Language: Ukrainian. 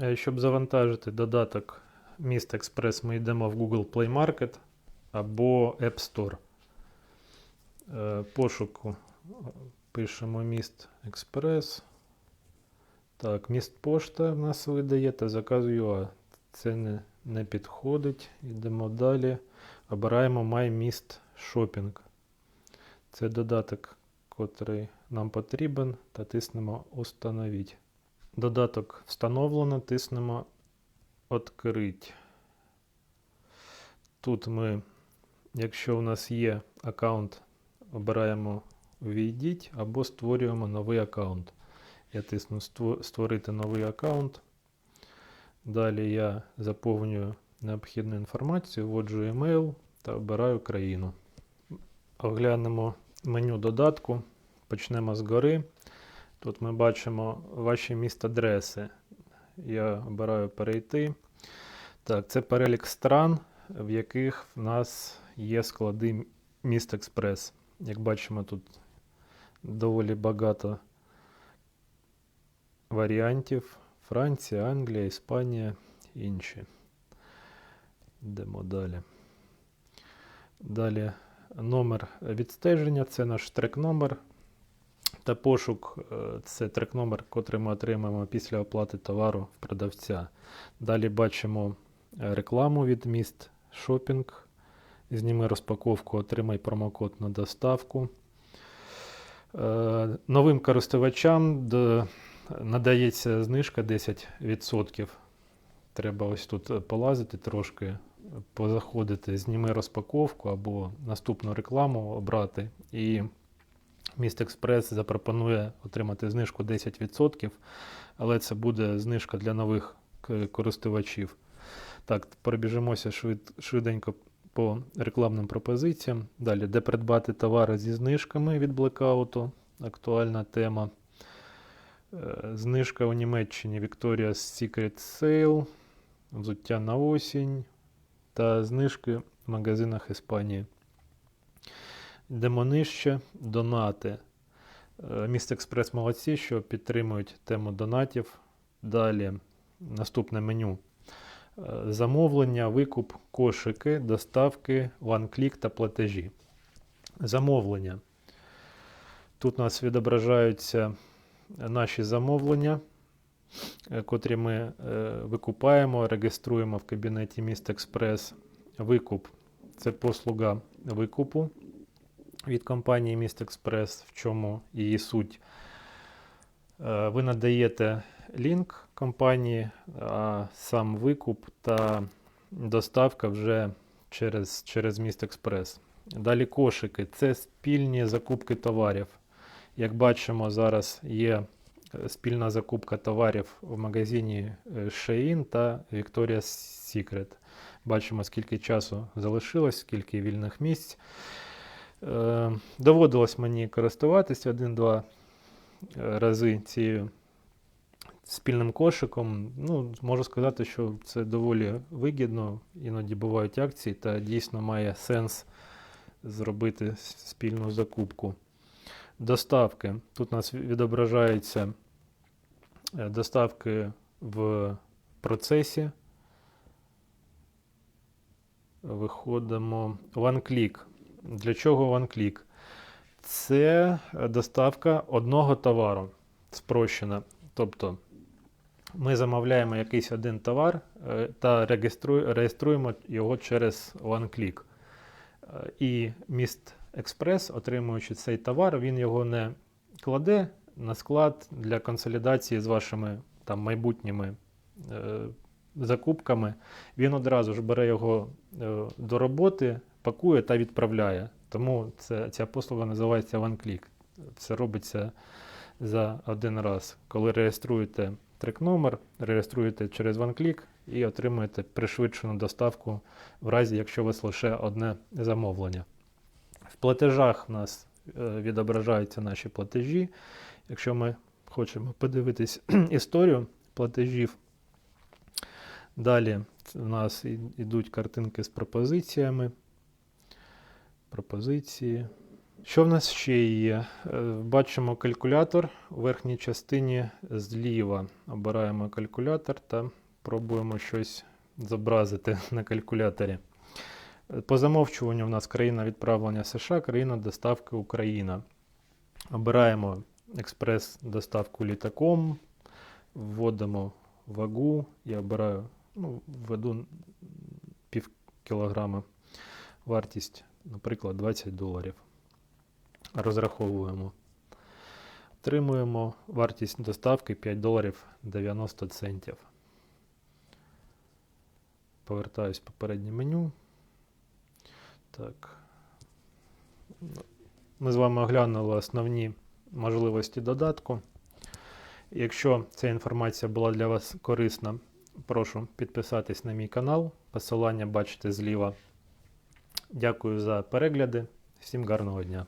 Е, Щоб завантажити додаток Міст Експрес, ми йдемо в Google Play Market або App Store. Е, Пошуку е, пишемо Міст Експрес. Так, міст пошта в нас видає та заказ.ua. Це не, не підходить. Йдемо далі. Обираємо My Mist Shopping. Це додаток, котрий нам потрібен, та тиснемо Установіть. Додаток встановлено, тиснемо Открить. Тут ми, якщо у нас є аккаунт, обираємо Ввійдіть або створюємо новий аккаунт. Я тисну Створити новий аккаунт. Далі я заповнюю необхідну інформацію, вводжу email та обираю країну. Оглянемо меню додатку. Почнемо згори. Тут ми бачимо ваші міст-адреси. Я обираю перейти. Так, це перелік стран, в яких в нас є склади міст Експрес. Як бачимо, тут доволі багато варіантів. Франція, Англія, Іспанія, інші. Йдемо далі. Далі номер відстеження це наш трек-номер. Та пошук е, це трек-номер, котрий ми отримаємо після оплати товару в продавця. Далі бачимо е, рекламу від міст Шопінг. Зніми розпаковку, отримай промокод на доставку. Е, Новим користувачам надається знижка 10%. Треба ось тут полазити трошки, позаходити, зніми розпаковку або наступну рекламу обрати. І Міст Експрес запропонує отримати знижку 10%, але це буде знижка для нових користувачів. Так, пробіжимося швид, швиденько по рекламним пропозиціям. Далі, де придбати товари зі знижками від блекауту. Актуальна тема. Е, Знижка у Німеччині Victoria's Secret Sale, взуття на осінь та знижки в магазинах Іспанії. Йдемо нижче. Донати. Е, Міст Експрес молодці, що підтримують тему донатів. Далі наступне меню. Е, Замовлення, викуп, кошики, доставки, OneClick та платежі. Замовлення. Тут у нас відображаються наші замовлення, е, котрі ми викупаємо, реєструємо в кабінеті Міст Експрес. Викуп це послуга викупу від компанії Міст Експрес, в чому її суть. Е, Ви надаєте лінк компанії, а сам викуп та доставка вже через, через Міст Експрес. Далі кошики це спільні закупки товарів. Як бачимо, зараз є е, спільна закупка товарів в магазині е, Shein та Victoria's Secret. Бачимо, скільки часу залишилось, скільки вільних місць. Е, Доводилось мені користуватись один-два е, рази цією спільним кошиком. Ну, можу сказати, що це доволі вигідно. Іноді бувають акції, та дійсно має сенс зробити спільну закупку. Доставки. Тут у нас відображаються е, доставки в процесі. Виходимо. OneClick. Для чого OneClick? Це е, доставка одного товару. Спрощена. Тобто ми замовляємо якийсь один товар е, та реєструємо його через OneClick. Е, І міст Експрес, отримуючи цей товар, він його не кладе на склад для консолідації з вашими там, майбутніми е, закупками. Він одразу ж бере його е, до роботи, пакує та відправляє. Тому це, ця послуга називається OneClick. Це робиться за один раз. Коли реєструєте трек-номер, реєструєте через OneClick і отримуєте пришвидшену доставку в разі, якщо у вас лише одне замовлення. В платежах у нас е, відображаються наші платежі. Якщо ми хочемо подивитись історію платежів, далі у нас йдуть картинки з пропозиціями. Пропозиції. Що в нас ще є? Е, Бачимо калькулятор у верхній частині зліва. Обираємо калькулятор та пробуємо щось зобразити на калькуляторі. Е, По замовчуванню в нас країна відправлення США, країна доставки Україна. Обираємо експрес-доставку літаком, вводимо вагу. Я обираю, ну, введу пів кілограма. Вартість, наприклад, 20 доларів. Розраховуємо. Отримуємо вартість доставки 5 доларів 90 центів. Повертаюсь в попереднє меню. Так. Ми з вами оглянули основні можливості додатку. Якщо ця інформація була для вас корисна, прошу підписатись на мій канал. Посилання бачите зліва. Дякую за перегляди. Всім гарного дня!